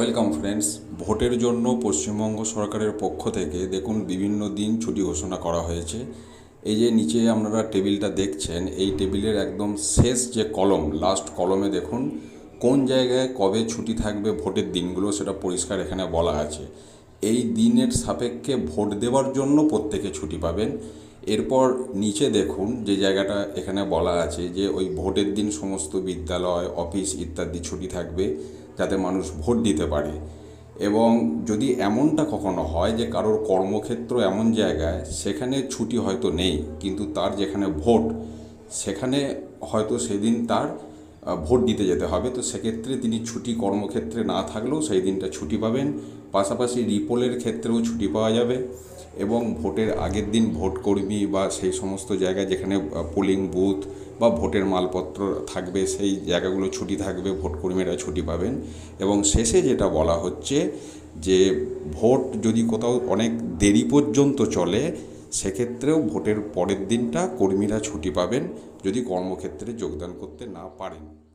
Welcome friends, ভোটের জন্য পশ্চিমবঙ্গ সরকারের পক্ষ থেকে দেখুন বিভিন্ন দিন ছুটি ঘোষণা করা হয়েছে। এই যে নিচে আপনারা টেবিলটা দেখছেন, এই টেবিলের একদম শেষ যে কলম লাস্ট কলমে দেখুন, কোন জায়গায় কবে ছুটি থাকবে ভোটের দিনগুলো সেটা পরিষ্কার এখানে বলা আছে। এই দিনের সাপেক্ষে ভোট দেওয়ার জন্য প্রত্যেকে ছুটি পাবেন। এরপর নিচে দেখুন যে জায়গাটা এখানে বলা আছে যে ওই ভোটের দিন সমস্ত বিদ্যালয়, অফিস ইত্যাদি ছুটি থাকবে যাতে মানুষ ভোট দিতে পারে। এবং যদি এমনটা কখনো হয় যে কারোর কর্মক্ষেত্র এমন জায়গায়, সেখানে ছুটি হয়তো নেই, কিন্তু তার যেখানে ভোট, সেখানে হয়তো সেদিন তার ভোট দিতে যেতে হবে। তো সেক্ষেত্রে তিনি ছুটি কর্মক্ষেত্রে না থাকলেও সেই দিনটা ছুটি পাবেন। পাশাপাশি রিপোলের ক্ষেত্রেও ছুটি পাওয়া যাবে এবং ভোটের আগের দিন ভোট কর্মী বা সেই সমস্ত জায়গায় যেখানে পোলিং বুথ বা ভোটের মালপত্র থাকবে, সেই জায়গাগুলো ছুটি থাকবে ভোট কর্মীরা ছুটি পাবেন। এবং শেষে যেটা বলা হচ্ছে যে, ভোট যদি কোথাও অনেক দেরি পর্যন্ত চলে সেক্ষেত্রেও ভোটের পরের দিনটা কর্মীরা ছুটি পাবেন যদি কর্মক্ষেত্রে যোগদান করতে না পারেন।